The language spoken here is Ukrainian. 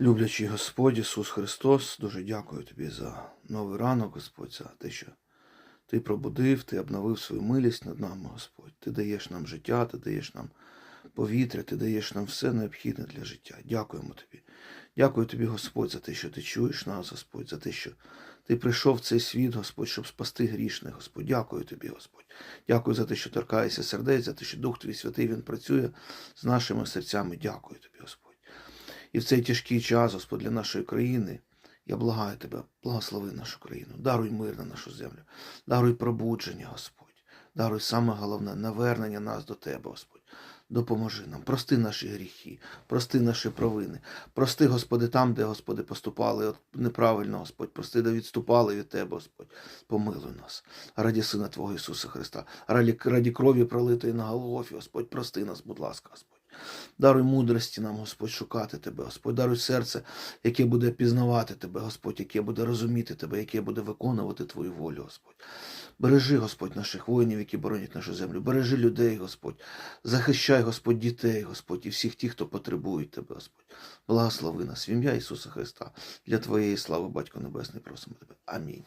Люблячий Господь Ісус Христос, дуже дякую тобі за новий ранок, Господь, за те, що ти пробудив, ти обновив свою милість над нами, Господь. Ти даєш нам життя, ти даєш нам повітря, ти даєш нам все необхідне для життя. Дякуємо тобі. Дякую тобі, Господь, за те, що ти чуєш нас, Господь, за те, що ти прийшов в цей світ, Господь, щоб спасти грішних, Господь. Дякую тобі, Господь. Дякую за те, що торкаєшся сердець, за те, що Дух Твій Святий Він працює з нашими серцями. Дякую тобі. І в цей тяжкий час, Господь, для нашої країни, я благаю тебе, благослови нашу країну, даруй мир на нашу землю, даруй пробудження, Господь, даруй саме головне навернення нас до Тебе, Господь. Допоможи нам, прости наші гріхи, прости наші провини, прости, Господи, там, де, Господи, поступали неправильно, Господь, прости, де відступали від Тебе, Господь, помилуй нас. Раді Сина Твого Ісуса Христа, раді, крові пролитої на Голгофі, Господь, прости нас, будь ласка, Господь. Даруй мудрості нам, Господь, шукати Тебе, Господь, даруй серце, яке буде пізнавати Тебе, Господь, яке буде розуміти Тебе, яке буде виконувати Твою волю, Господь. Бережи, Господь, наших воїнів, які боронять нашу землю. Бережи людей, Господь. Захищай, Господь, дітей, Господь, і всіх тих, хто потребує Тебе, Господь. Благослови нас в ім'я Ісуса Христа. Для Твоєї слави, Батько Небесний, просимо Тебе. Амінь.